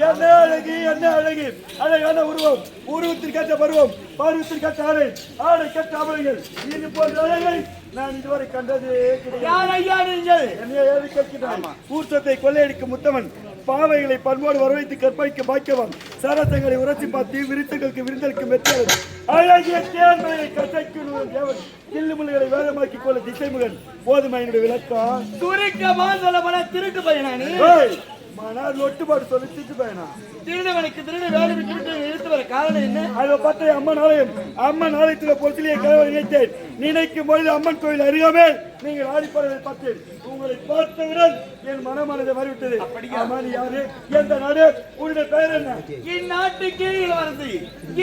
என்ன அழகு என்ன அழகி அழகான உருவம் உருவத்திற்கேற்ற பருவம் பருவத்திற்கேற்ற ஆடை ஆடை கற்ற அமலைகள் இது போன்ற அழகை நான் இதுவரை கண்டது யார் ஐயா நீங்கள் என்னை ஏறி கூட்டத்தை கொள்ளையடிக்கும் முத்தவன் பாவைகளை பண்போடு வரவைத்து கற்பழிக்க பாக்கியவன். சரசங்களை உரசி பார்த்து விருத்துகளுக்கு விருந்தளிக்கும் வெற்றவன் அழகிய தேர்மையை கசைக்கும் தேவன். கில்லுமுள்ளுகளை வேதமாக்கிக் கொள்ள திசைமுகன் போதுமையினுடைய விளக்கம் சுருக்கமா சொல்ல போனா திருட்டு பையனா நீ ஏய், மனார் ஒட்டுப்பாடு சொல்லி திட்டு பயனா. திருடவனுக்கு திருட வேலை விட்டு இழுத்து வர காரணம் என்ன? அதை பார்த்த அம்மன் ஆலயம் அம்மன் ஆலயத்தில் பொருத்திலே கதவை நினைத்தேன். நினைக்கும் பொழுது அம்மன் கோயில் அருகாமே நீங்கள் ஆடிப்பாடுவதை பார்த்தேன். உங்களை பார்த்தவுடன் என் மனமானதை மாறிவிட்டது. அம்மன் யாரு? எந்த நாடு? உன்னுடைய பெயர் என்ன? இந்நாட்டுக்கே இளவரசி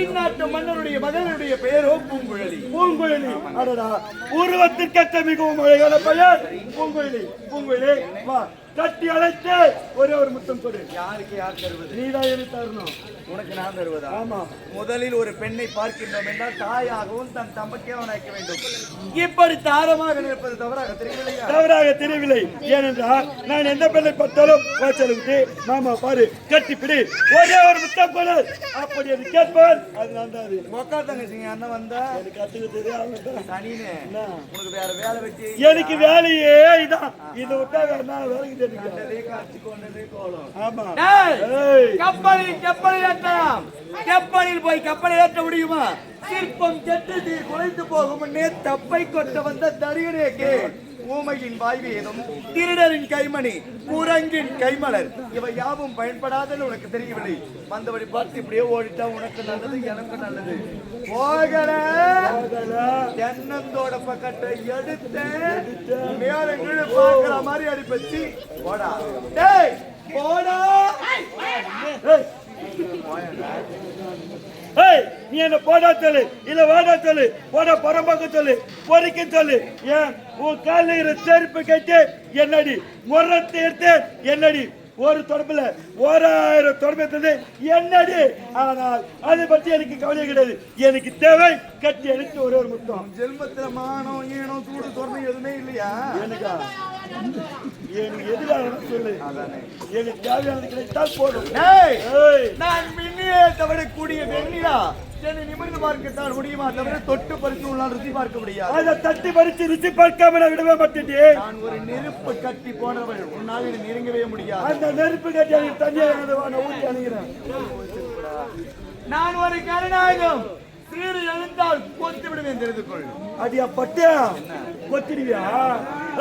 இந்நாட்டு மன்னருடைய மகனுடைய பெயரோ பூங்குழலி. பூங்குழலி. அடடா. உருவத்திற்கற்ற மிகவும் அழகான பெயர். பூங்குழலி. பூங்குழலி வா. கட்டி அழைத்து ஒரே ஒரு முத்தம் கொடு. யாருக்கு யார் தருவது? நீதான் எனக்கு தரணும்? உனக்கு நான் தருவதா? ஆமா. முதலில் ஒரு பெண்ணை பார்க்கின்றோம் என்றால் தாயாகவும் தன் தம்பக்கே அழைக்க வேண்டும். இப்படி தாரமாக இருப்பது தவறாக தெரியவில்லையா தவறாக தெரியவில்லை. ஏனென்றால் நான் எந்த பெண்ணை பார்த்தாலும் விட்டு மாமா பாரு கட்டிப்பிடி ஒரே ஒரு முத்தம் கொடு அப்படி அது கேட்பவன் அது நான் தான். தங்கச்சிங்க அண்ணன் வந்தா. எனக்கு கத்துக்க தெரியாது என்ன? உனக்கு வேற வேலை வச்சு எனக்கு வேலையே இதான். இதை விட்டா வேற நான் வேலைக்கு தெரியும் ஆமா. கப்பலில் கப்பலில் ஏற்றலாம் கப்பலில் போய் கப்பலை ஏற்ற முடியுமா? சிற்பம் கெட்டு நீர் குலைந்து போகும் தப்பை கொட்ட வந்த தடியனேக்கு ஊமையின் வாய்வேதும் திருடரின் கைமணி குரங்கின் கைமலர். இவை யாவும் பயன்படாதன்னு உனக்கு தெரியவில்லை. வந்தபடி பார்த்து இப்படியே ஓடிட்டா உனக்கு நல்லது எனக்கு நல்லது. போகல. தென்னந்தோட பக்கத்தை எடுத்து மேல கீழே பார்க்கிற மாதிரி அடிப்பச்சு போடா. டேய் போடா. ஏய். நீ என்ன போடா சொல்லு? இல்ல வாடா சொல்லு. போடா புறம்பாக்க சொல்லு. பொறிக்க சொல்லு. ஏன்? உன் இருக்கிற செருப்பு கட்டி என்னடி? முரத்தை எடுத்து என்னடி? ஒரு தொடப்புல ஓராயிரம் தொடப்பத்தது என்னடி? ஆனால் அதை பற்றி எனக்கு கவலை கிடையாது. எனக்கு தேவை கட்டி எடுத்து ஒரே ஒரு முத்தம். ஜென்மத்துல மானம் ஈனம் சூடு சொரணை எதுவுமே இல்லையா? எனக்கா எனக்கு எதிராக சொல்லு. எனக்கு தேவையானது கிடைத்தால் போதும். நான் மின்னியே தவிடக்கூடிய வெண்ணிலா. என்னை நிமிர்ந்து பார்க்கத்தான் முடியுமா தவிர தொட்டு பறித்து உள்ளால் ருசி பார்க்க முடியாது. அதை தட்டி பறிச்சு ருசி பார்க்காம நான் விடவே மாட்டேன். நான் ஒரு நெருப்பு கட்டி போனவள் உன்னால் என்னை நெருங்கவே முடியாது. அந்த நெருப்பு கட்டி எனக்கு நான் ஊற்றி அணுகிறேன். நான் ஒரு கருணாயுதம் சீறு எழுந்தால் கொத்து விடுவேன் தெரிந்து கொள். அடியா பட்டியா கொத்திடுவியா?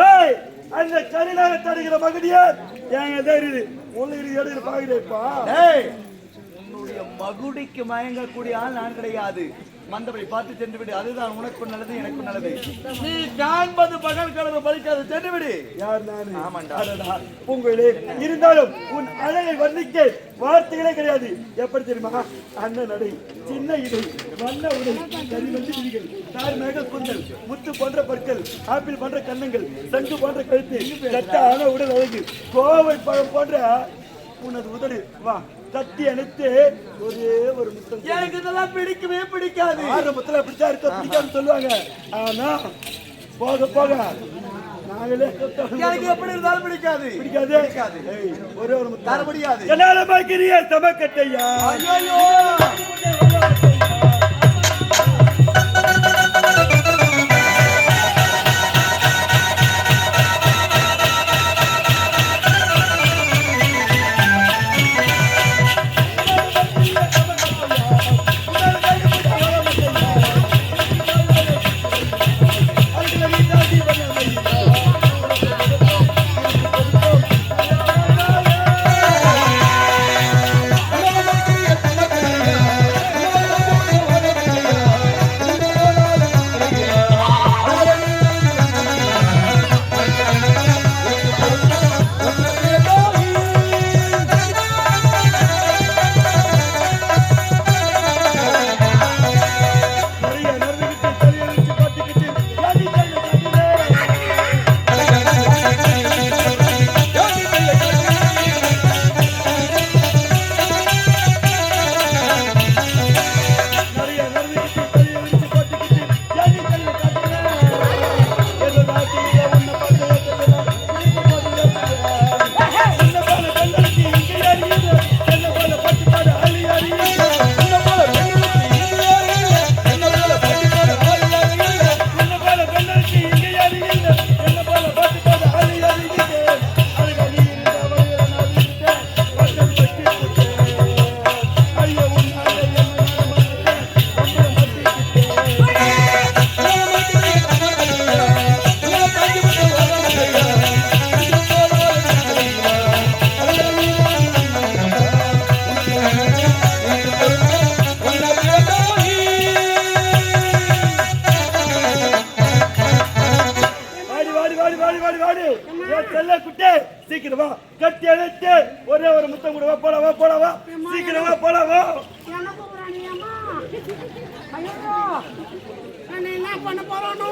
ஏய் அந்த கரிநாக தடுக்கிற மகுடியார் என் தெரியுது உங்களுக்கு எடுக்கிற பாக்குறேப்பா உன்னுடைய மகுடிக்கு மயங்கக்கூடிய ஆள் நான் கிடையாது. மந்தபடி பார்த்து சென்று விடு அதுதான் உனக்கும் நல்லது எனக்கும் நல்லது. நீ காண்பது பகல் கனவு பறிக்காது சென்று விடு யார் நானு? ஆமாண்டா. பூங்குயிலே இருந்தாலும் உன் அழகை வர்ணிக்க வார்த்தைகளே கிடையாது. எப்படி தெரியுமா? அண்ணன் நடை சின்ன இடை வண்ண உடை கறி வந்து விழிகள் தார் மேக குந்தல் முத்து போன்ற பற்கள் ஆப்பிள் போன்ற கன்னங்கள் சங்கு போன்ற கழுத்து கட்ட ஆன உடல் அழகு கோவை பழம் போன்ற உனது உதடு. வா. தட்டி அணைத்து ஒரே ஒரு முத்தம். எனக்கு இதெல்லாம் பிடிக்கவே பிடிக்காது. ஆரம்பத்துல அப்படித்தான் இருக்க பிடிக்காதுன்னு சொல்லுவாங்க. ஆனா போக போக நாங்களே எனக்கு எப்படி இருந்தாலும் பிடிக்காது. பிடிக்காது? ஒரே ஒரு. தர முடியாது. கல்யாணம் பார்க்கிறிய சமக்கட்டையா? ஐயோ ஒரே முத்தம் கூட வா போல வா. போல வா சீக்கிரம் வா போல வா. என்ன பண்ண போறானோ?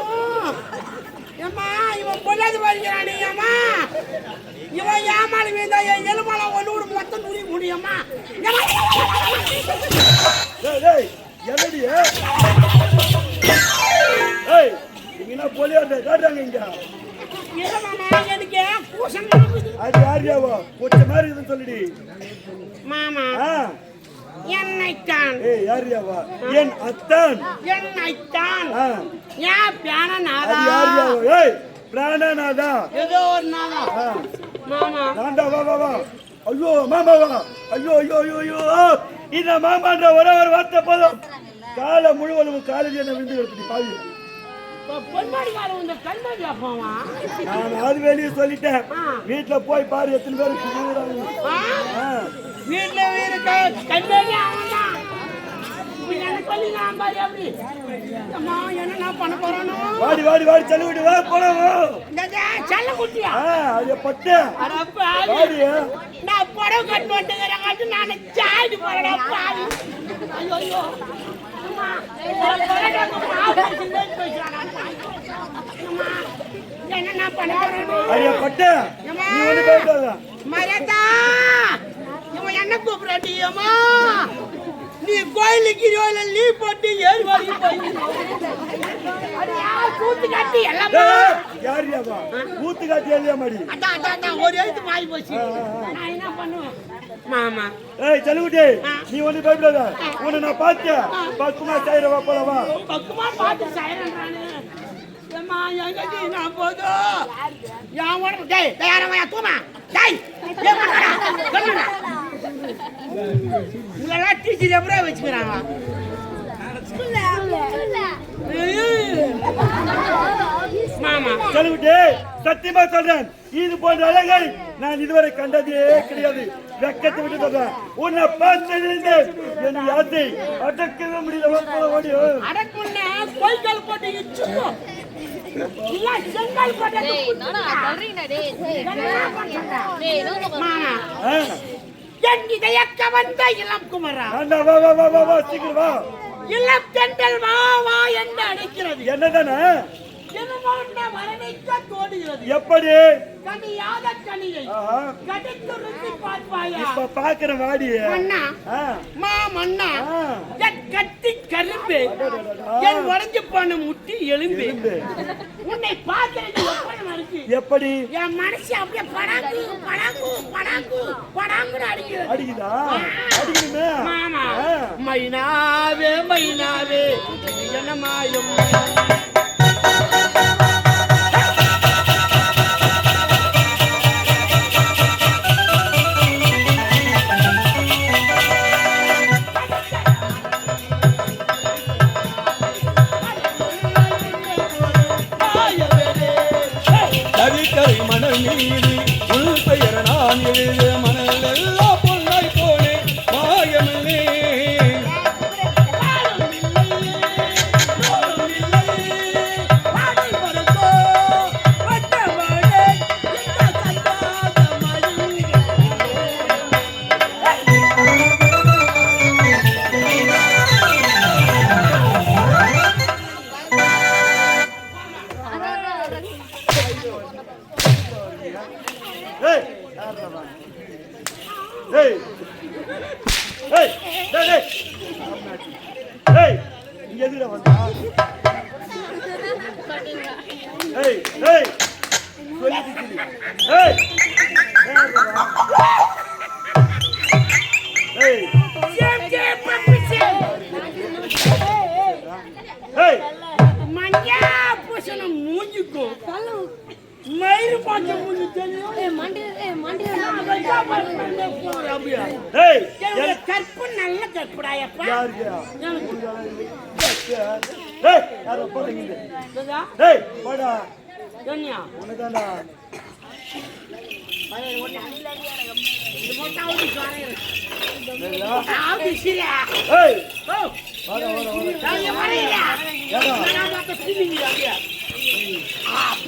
ஏம்மா இவன் பொல்லாது வருகிறானே அம்மா. இவன் ஏமாளி வீந்தா என் எலுமால ஒன்று மொத்தம் டேய் டேய் என்னடி? ஏய் இங்க போலியா காட்டுறாங்க இங்க. அது யாரியாவோ கொச்ச மாதிரி இருக்குன்னு சொல்லுடி. மாமா என்னைத்தான். ஏய் யாரியாவா என் அத்தான். என்னைத்தான். ஆ. ஏன் பியான அது நாதா யாரியாவோ ஏய் பிராணநாதா. ஏதோ ஒரு நாதா. மாமா. நான்டா வா வா வா. ஐயோ மாமா வா. ஐயோ ஐயோ ஐயோ ஐயோ. இந்த மாமான்ற ஒரே ஒரு வார்த்தை போதும். காலை முழுவதும் காலேஜ் என்ன விந்து எடுத்துட்டு பாவி. நான் வெளியே சொல்லிட்டேன். வீட்டுல போய் பாரு எத்தனை வீட்டுல பாரு எப்படி அம்மா என்ன நான் பண்ண போறானோ? வாடி வாடி வாடி செல்லு விட்டு வா போலாம் செல்ல குட்டியா? அது பட்டு. வாடி நான் புடவை கட்டு வந்துக்கிறேங்காட்டி நான் சாய்டு போறேன் ஐயோ. என்ன கூப்பிடாட்டியம்மா நீ கோயிலுக்கு ரோல லீ போட்டு ஏறு எல்லாமே யாரியாவா எழுதியா மாடி? அதான் அதான் ஒரு எழுத்து மாறி போச்சு. நான் என்ன பண்ணுவேன்? மாமா. ஏய் செல்லுகுட்டி நீ ஒண்ணு பயப்படாத உன்னை நான் பார்த்தேன். பக்குமா செய்யற வா போலாம் வா. பக்குமா பார்த்து சைலன்றானு ஏம்மா எங்கடி நான் போதும் என் உடம்பு டேய் தயாரமையா தூமா. டேய் பண்ணுறா சொல்லுடா உங்களெல்லாம் டீச்சர் எப்படியா வச்சுக்கிறாங்க? மாமா. செல்லுகுட்டி சத்தியமா சொல்றேன். இது போன்ற அழகை நான் இதுவரை கண்டதே கிடையாது. வெக்கத்தை விட்டு சொல்றேன். உன்னை பார்த்ததிலிருந்து என் யாத்தை அடக்கவே முடியல. வா, போலாம், ஓடி கோய்கள் போட்டு என் இதயக்க வந்த இளம் குமரா. வா வா வா வா சீக்கிரம் வா. இளம் தென்றல் வா வா என்று அழைக்கிறது. என்னதானே? எப்படி? கனியாத கனியை. ஆஹா, கடித்து ருசி பார்ப்பாயா? இப்ப பாக்குற வாடி ஆ, மா ஆ. என் கத்தி கரும்பு. என் உடஞ்சு போன முட்டி எலும்பு. உன்னை பார்க்கிறது எப்படி என் மனசு அப்படியே படாங்கு படாங்கு படாங்கு படாங்குன்னு அடிக்குதா. மாமா ஆ. மைனாவே மைனாவே இது ஏய் ஏய் டேய் டேய் ஏய் இங்க எதுடா வந்தா ஏய் ஏய் சொல்லிட்டு கிளி. ஏய் யார்றா வா? ஏய் ஏய் மஞ்சா பூசணம் மூஞ்சிக்கும் மயிறு பாக்க மூஞ்சி தெரியும் அப்படியா ஏய் என்னுடைய கற்பு நல்ல கற்புடாயப்பா எனக்கு ஏய் யாரோ போறீங்க இதா, ஏய் போடா என்னையா? உனதாண்டா இது மட்டும் அவுடி சொல்றேன். இல்லையா? அவுடி சரியா? ஏய் ஓ, வாடா வாடா வாடா நான். ஏடா நான் feeling இது அப்படியா? ஆ, அப்பாடி. ஏய் போடா டேய் டேய்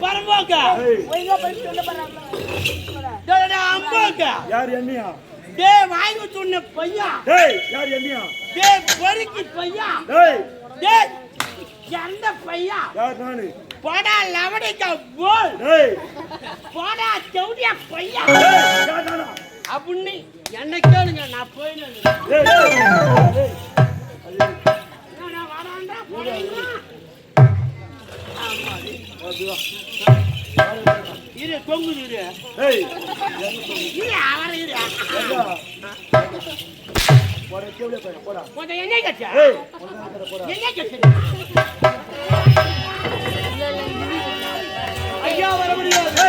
பரம்போக்க. அம்போக்க. யார் என்னையா? டேய் வாங்கி சொன்ன பையா. டேய் யார் என்னையா? டேய் பொறுக்கி பையா. டேய் டேய் எந்த பையா? யார் நானு? போடா லவடிக்கா போல். டேய் போடா செவுடியா பையா. டேய் யார் நானா? அப்படின்னு என்ன கேளுங்க நான் டேய் டேய் இரு தொங்குது இரு இரு அவரை இரு கொஞ்சம் ஐயா வர முடியாது